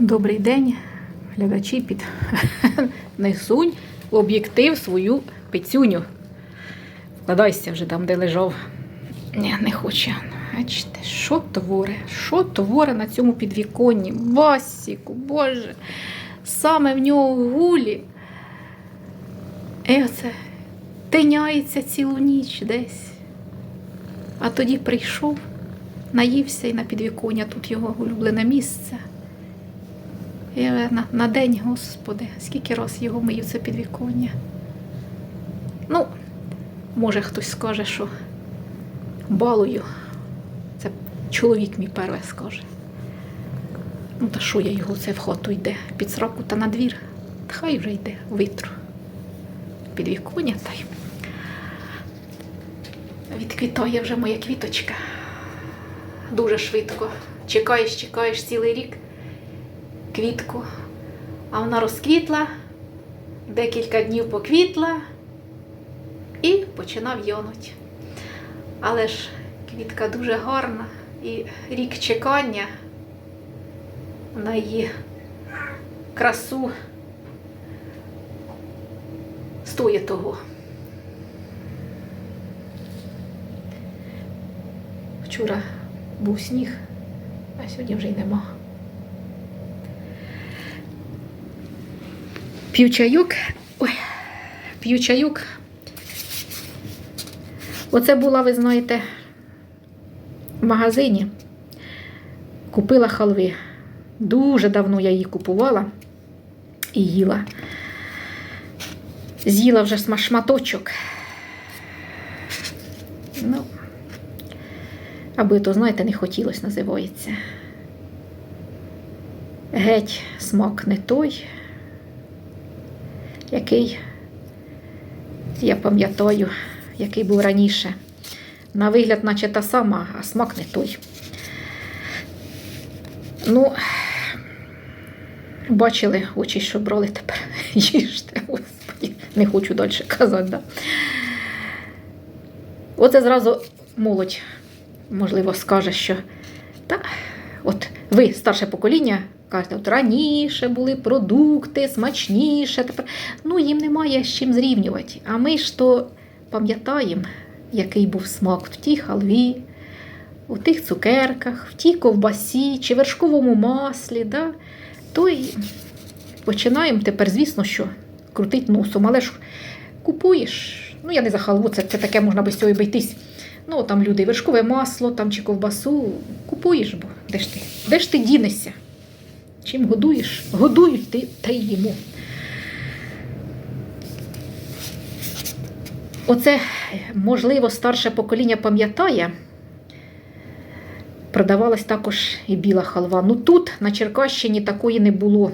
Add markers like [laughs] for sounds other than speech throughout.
Добрий день, глядачі під [laughs] несунь об'єктив свою пицюню. Вкладайся вже там, де лежав. Ні, не хоче. Бачите, що творе? Що творе на цьому підвіконні? Васіку, Боже, саме в нього гулі. І оце тиняється цілу ніч десь. А тоді прийшов, наївся і на підвіконня, тут його улюблене місце. І на, день, господи, скільки раз його мию це підвіконня. Ну, може хтось скаже, що балую. Це чоловік мій перше скаже. Ну, та що я його це в хату йде? Під сраку та на двір. Та Хай вже йде, витру. Підвіконня та й. Відквітає вже моя квіточка. Дуже швидко. Чекаєш, чекаєш цілий рік квітку, а вона розквітла, декілька днів поквітла і починав йонуть. Але ж квітка дуже гарна і рік чекання на її красу стоїть того. Вчора був сніг, а сьогодні вже й нема. П'ю чайок. Ой, п'ю чайок. Оце була, ви знаєте, в магазині. Купила халви. Дуже давно я її купувала і їла. З'їла вже шматочок. Ну, аби то, знаєте, не хотілося, називається. Геть смак не той який я пам'ятаю, який був раніше. На вигляд, наче та сама, а смак не той. Ну, бачили очі, що брали тепер. [laughs] Їжте, господі, не хочу далі казати. Да? Оце зразу молодь, можливо, скаже, що та, от ви, старше покоління, кажете, от раніше були продукти смачніше. Тепер ну їм немає з чим зрівнювати. А ми ж то пам'ятаємо, який був смак в тій халві, у тих цукерках, в тій ковбасі чи вершковому маслі. Да? То й починаємо тепер, звісно, що крутить носом, але ж купуєш. Ну, я не за халву, це, це таке можна без цього обійтись. Ну, там люди, вершкове масло там, чи ковбасу купуєш, бо де ж ти? Де ж ти дінешся? Чим годуєш? Годують ти та й їмо. Оце, можливо, старше покоління пам'ятає. Продавалась також і біла халва. Ну тут, на Черкащині, такої не було.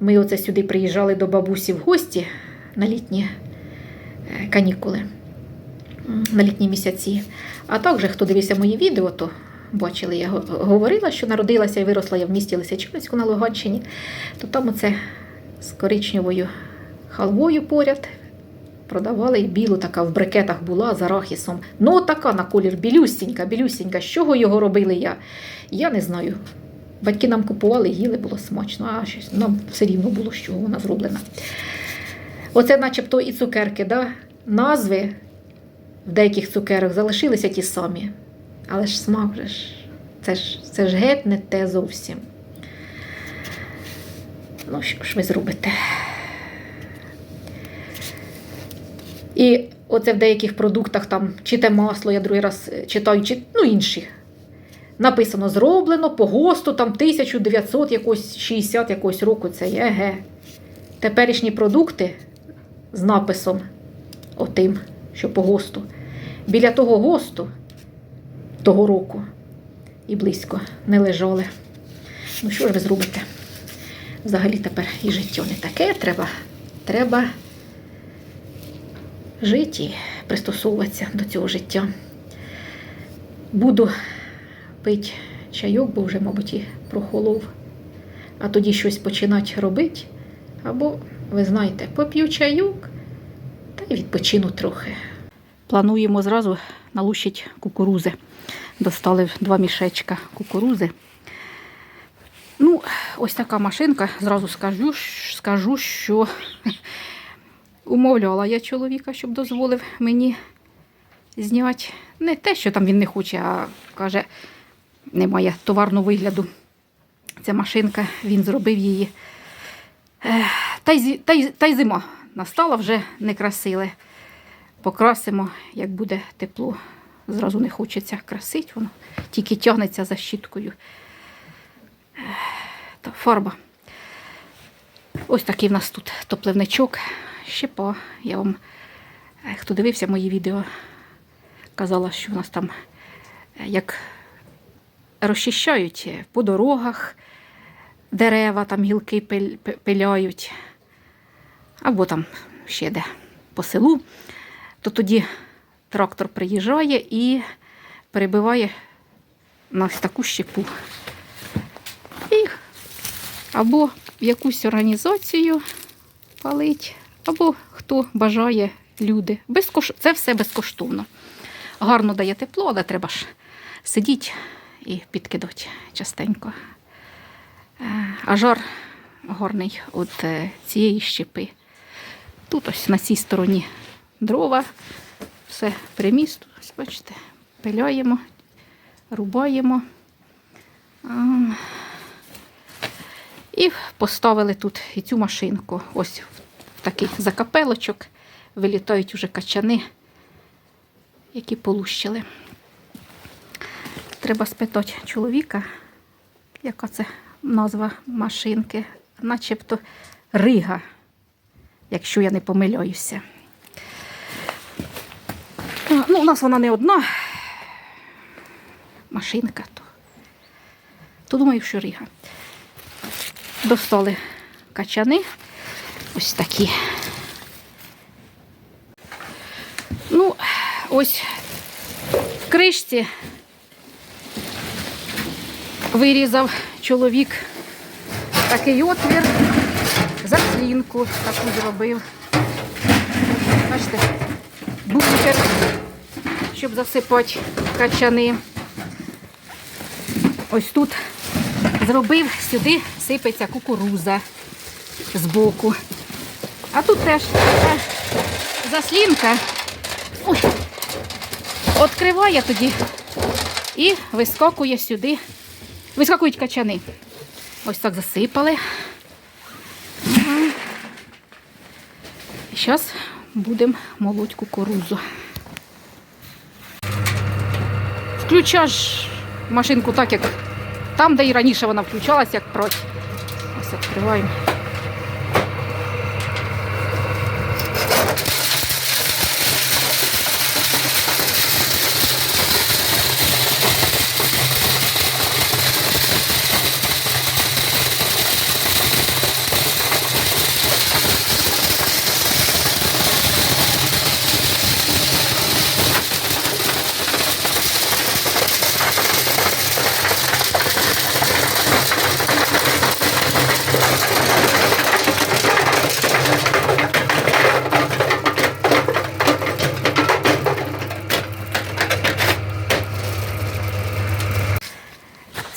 Ми оце сюди приїжджали до бабусі в гості на літні е, канікули, на літні місяці. А також, хто дивився мої відео, то бачили, я говорила, що народилася і виросла я в місті Лисичанську на Луганщині, то там оце з коричневою халвою поряд. Продавали і білу, така в брикетах була з арахісом. Ну, така на колір білюсінька, білюсінька. З чого його робили я? Я не знаю. Батьки нам купували, їли, було смачно, а нам все рівно було, чого вона зроблена. Оце, начебто, і цукерки, да? назви в деяких цукерок залишилися ті самі. Але ж смак же ж, це ж, це ж геть не те зовсім. Ну, що ж ви зробите? І оце в деяких продуктах там чи те масло, я другий раз е, читаю, чи ну інші. Написано зроблено по ГОСТу там 1900 якось 60 якогось року. Це є ге. Теперішні продукти з написом отим, що по ГОСТу. Біля того ГОСТу того року і близько не лежали. Ну, що ж ви зробите? Взагалі тепер і життя не таке. Треба, треба жити і пристосовуватися до цього життя. Буду пити чайок, бо вже, мабуть, і прохолов. А тоді щось починати робити. Або, ви знаєте, поп'ю чайок та й відпочину трохи. Плануємо зразу налущити кукурузи. Достали два мішечка кукурузи. Ну, ось така машинка, зразу скажу, скажу, що [laughs] умовляла я чоловіка, щоб дозволив мені зняти. Не те, що там він не хоче, а каже, немає товарного вигляду. Ця машинка, він зробив її. Та й, та, й, та й зима настала вже не красиле. Покрасимо, як буде тепло. Зразу не хочеться красити, воно тільки тягнеться за щіткою. Та фарба. Ось такий в нас тут топливничок. Щепа. Я вам, е, хто дивився мої відео, казала, що в нас там е, як розчищають е, по дорогах дерева, там гілки пиляють, або там ще де по селу, то тоді трактор приїжджає і перебиває на таку щепу. І або в якусь організацію палить, або хто бажає люди. Безкош... Це все безкоштовно. Гарно дає тепло, але треба ж сидіти і підкидати частенько. Е, А жар гарний від е, цієї щепи. Тут ось на цій стороні дрова, все приміст. Бачите, пиляємо, рубаємо. І поставили тут і цю машинку. Ось в такий закапелочок. Вилітають уже качани, які полущили. Треба спитати чоловіка, яка це назва машинки, начебто Рига, якщо я не помиляюся. Ну, у нас вона не одна машинка, то, то думаю, що Рига. Достали качани. Ось такі. Ну, ось в кришці вирізав чоловік такий отвір, заслінку таку зробив. Бачите, бункер, щоб засипати качани. Ось тут зробив, сюди сипеться кукуруза збоку. А тут теж заслінка. Відкриває тоді і вискакує сюди. Вискакують качани. Ось так засипали. Зараз будемо молоть кукурузу. Включаєш машинку так, як там, де і раніше вона включалась, як прочь. Ось відкриваємо.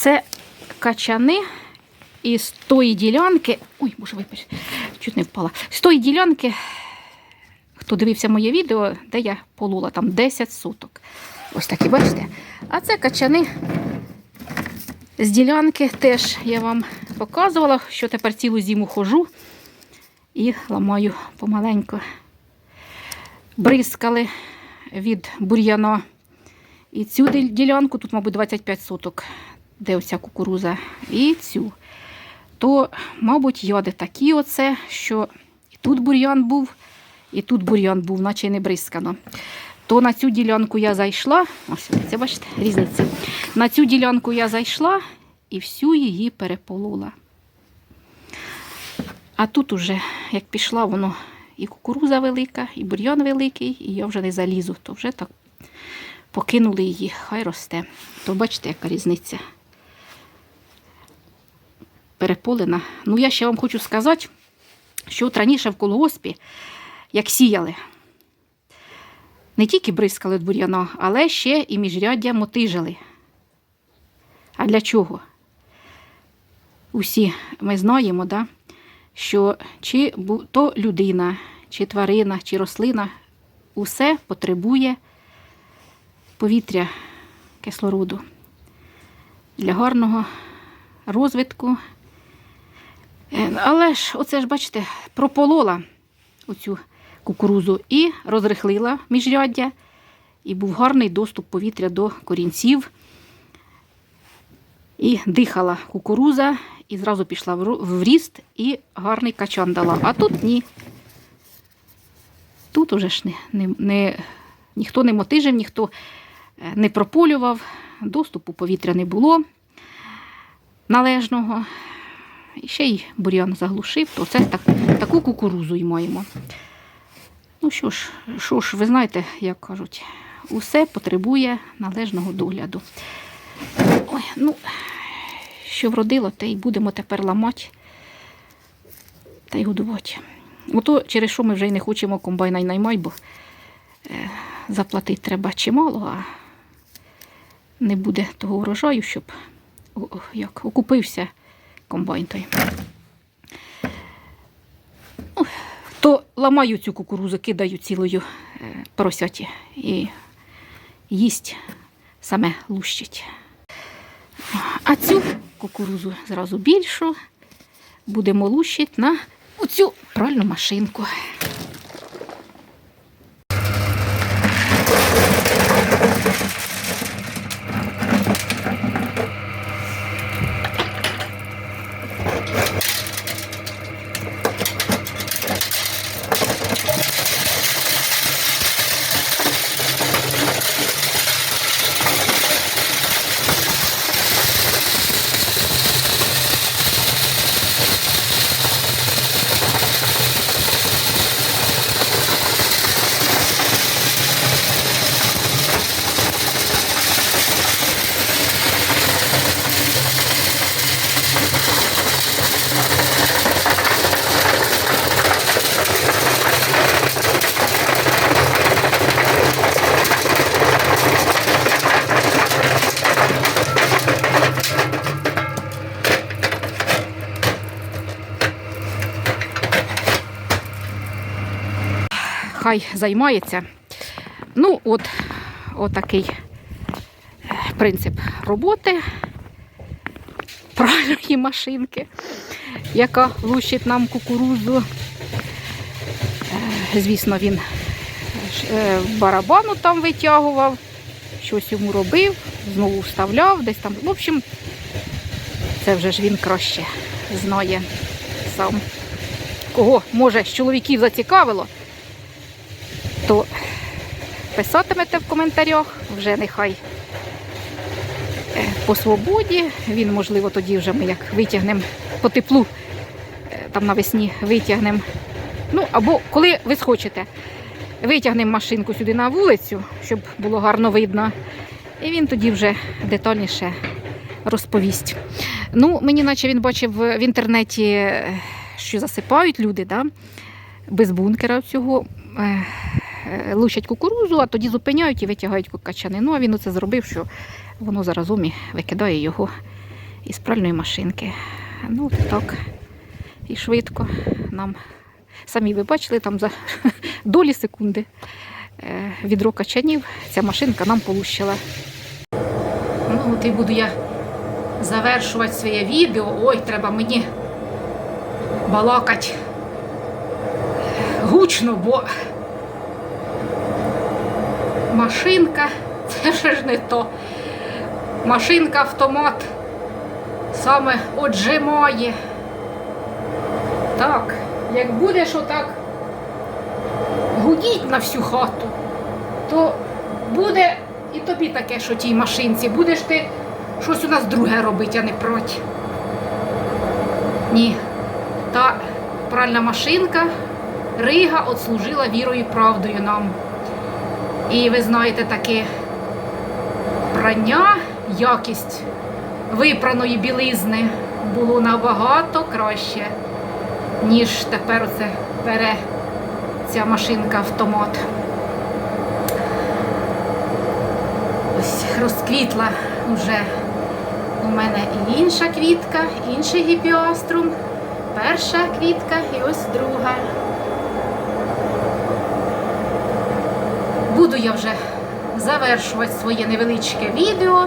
Це качани із тої ділянки. Ой, боже, вибач, чуть не впала. З тої ділянки, хто дивився моє відео, де я полула там 10 суток. Ось такі, бачите? А це качани з ділянки теж я вам показувала, що тепер цілу зиму хожу і ламаю помаленьку. Бризкали від бур'яна. І цю ділянку, тут, мабуть, 25 соток, де оця кукуруза, і цю. То, мабуть, яди такі оце, що і тут бур'ян був, і тут бур'ян був, наче не бризкано. То на цю ділянку я зайшла, ось це бачите, різниця. На цю ділянку я зайшла і всю її переполола. А тут уже, як пішла, воно і кукуруза велика, і бур'ян великий, і я вже не залізу, то вже так покинули її, хай росте. То бачите, яка різниця. Переполена. Ну, я ще вам хочу сказати, що от раніше в колгоспі, як сіяли, не тільки бризкали від бур'яна, але ще і міжряддя мотижили. А для чого? усі ми знаємо, да, що чи то людина, чи тварина, чи рослина, усе потребує повітря кислороду для гарного розвитку. Але ж, оце ж, бачите, прополола оцю кукурузу і розрихлила міжряддя, і був гарний доступ повітря до корінців. І дихала кукуруза, і зразу пішла в ріст, і гарний качан дала. А тут ні. Тут уже ж не, не, не, ніхто не мотижив, ніхто е, не прополював, доступу повітря не було належного. І ще й бур'ян заглушив, то це так, таку кукурузу й маємо. Ну що ж, що ж, ви знаєте, як кажуть, усе потребує належного догляду. Ой, ну, що вродило, те й будемо тепер ламати та й годувати. Ото через що ми вже й не хочемо комбайна й наймай, бо е, заплатити треба чимало, а не буде того урожаю, щоб як, окупився комбайн той. Ну, То ламаю цю кукурузу, кидаю цілою просяті поросяті і їсть саме лущить. А цю кукурузу зразу більшу будемо лущити на оцю пральну машинку. Хай займається. Ну, от, от такий е, принцип роботи пральної машинки, яка лущить нам кукурузу. Е, Звісно, він е, барабану там витягував, щось йому робив, знову вставляв, десь там. В общем, це вже ж він краще знає сам. Кого, може, з чоловіків зацікавило, то писатимете в коментарях, вже нехай е, по свободі. Він, можливо, тоді вже ми як витягнемо по теплу, е, там навесні витягнемо. Ну, або коли ви схочете, витягнемо машинку сюди на вулицю, щоб було гарно видно. І він тоді вже детальніше розповість. Ну, мені наче він бачив в інтернеті, е, що засипають люди, да? без бункера цього. Е, Лущать кукурузу, а тоді зупиняють і витягають качани. Ну, а він оце зробив, що воно заразом і викидає його із пральної машинки. Ну, так. І швидко нам. Самі ви бачили, там за [laughs] долі секунди е, відро качанів ця машинка нам полущила. Ну, от і буду я завершувати своє відео. Ой, треба мені балакати гучно, бо машинка [laughs] це вже ж не то. Машинка автомат саме отжимає. Так, як будеш отак гудіть на всю хату, то буде і тобі таке, що тій машинці. Будеш ти щось у нас друге робити, а не проти. Ні. Та пральна машинка Рига отслужила вірою і правдою нам. І ви знаєте, таке прання, якість випраної білизни було набагато краще, ніж тепер оце бере ця машинка автомат. Ось розквітла вже У мене і інша квітка, інший гіпіаструм. Перша квітка і ось друга. Буду я вже завершувати своє невеличке відео.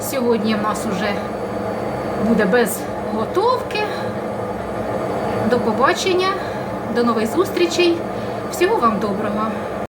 Сьогодні в нас уже буде без готовки. До побачення, до нових зустрічей. Всього вам доброго!